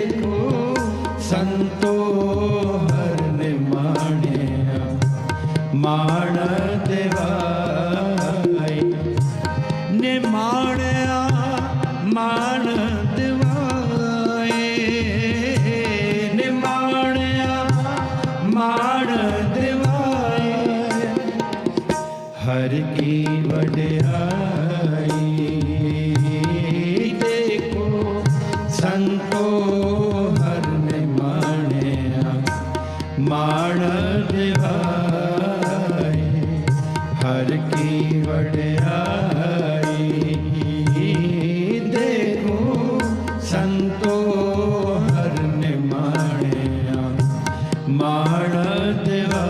ਦੇਖੋ ਸੰਤੋ ਹਰਨ ਮਾਣਿਆ ਮਾਣ ਦਿਵਾਈ ਨੇ ਮਾਣ ਦਿਵਾਈ ਨੇ ਮਾਣ ਦਿਵਾਈ ਹਰ ਕੀ ਵਡਿਆਈ ಮಾಡದೇವಾ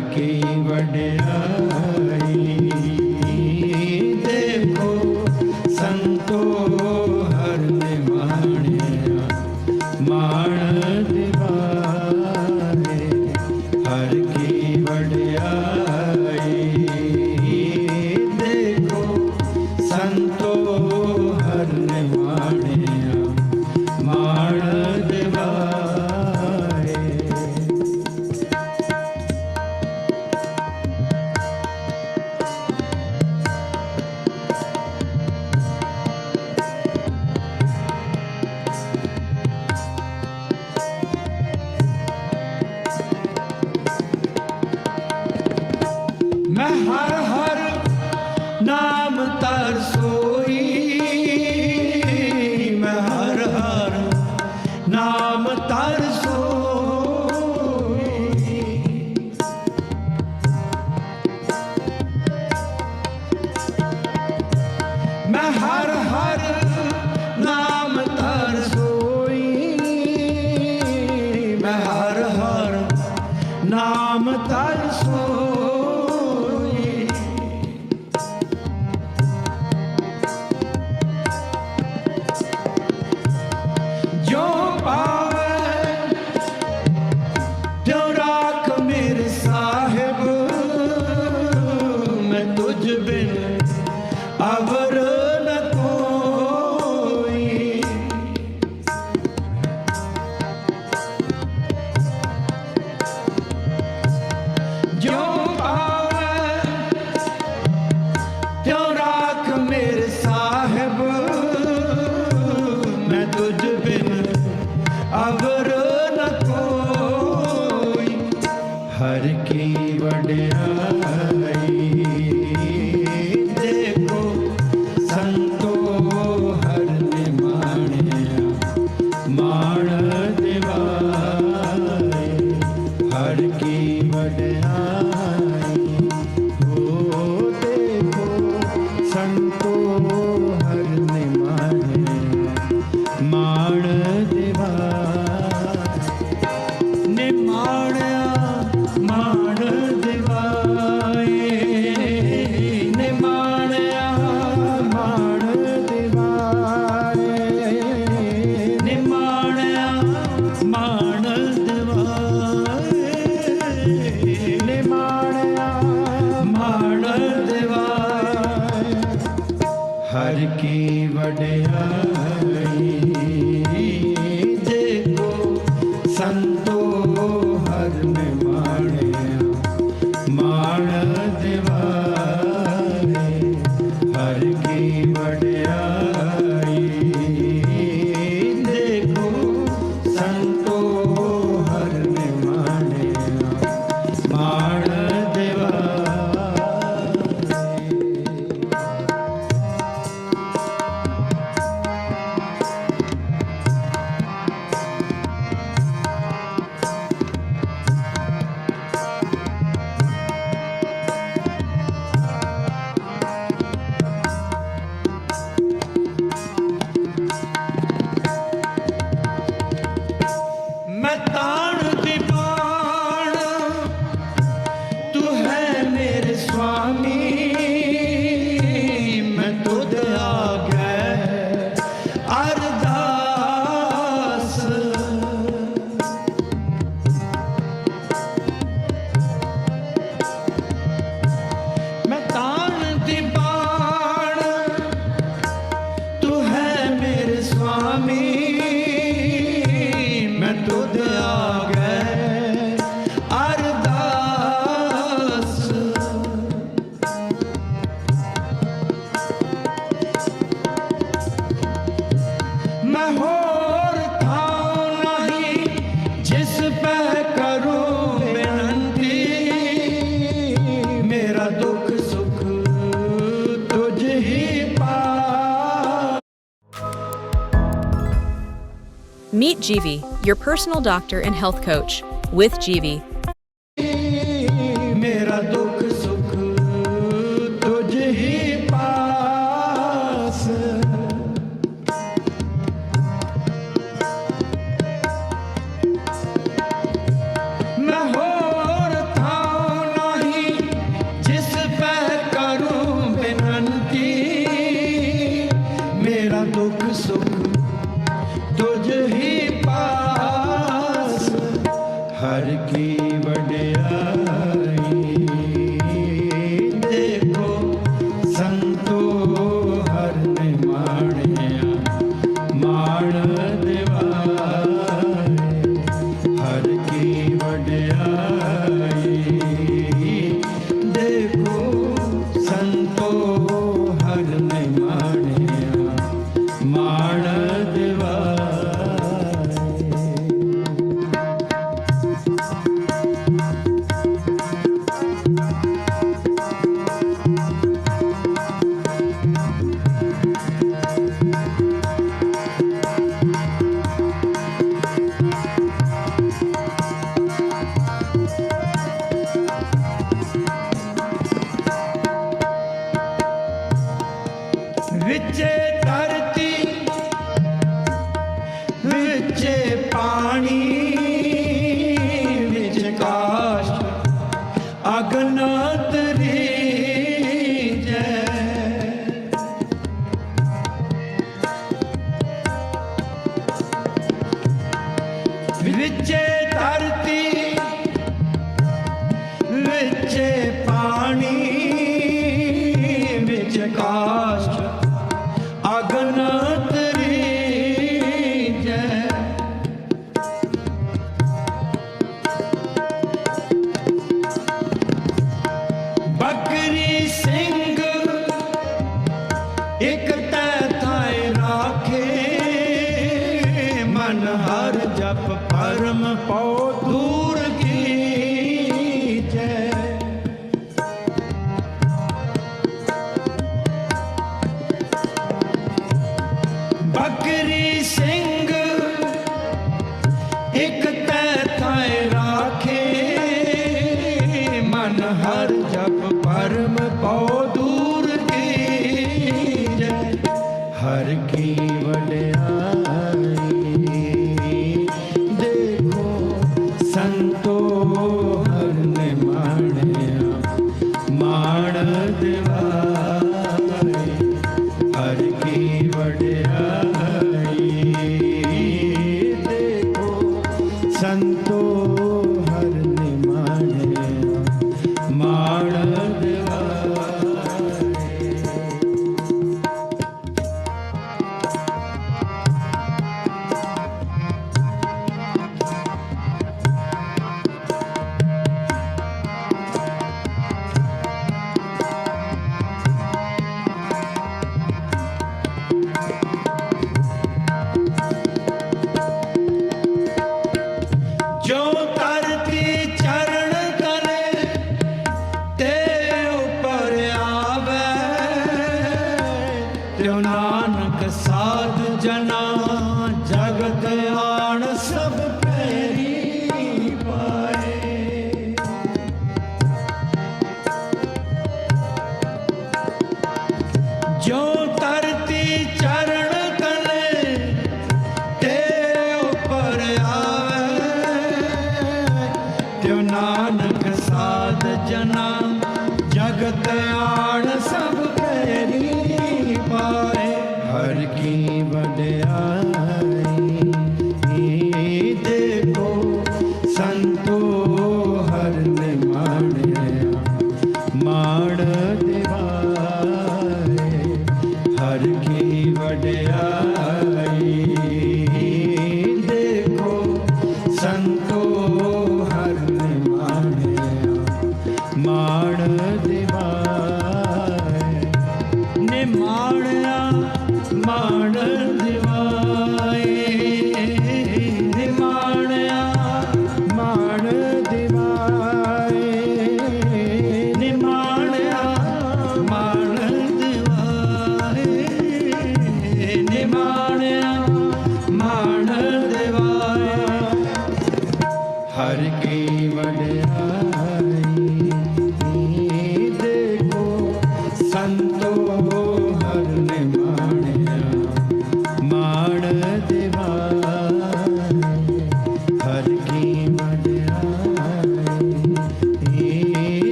ਕੀ ਵਡਿਆ मैं हारा ਤੁਝ ਬਿਨ ਅਵਰ ਨ ਕੋਈ ਜੋ ਪਾਵੇ ਜੋ ਰਾਖ ਮੇਰੇ ਸਾਹਿਬ ਮੈਂ ਤੁਝ ਬਿਨ ਅਵਰ ਨ ਕੋਈ ਹਰ ਕੀ ਵਡਿਆਈ ਕੀ ਵਡਿਆਈ Meet Jeevy, your personal doctor and health coach. With Jeevy, ਹਰ ਕੀ ਵਡੇ വിവിച്ചേ Yeah.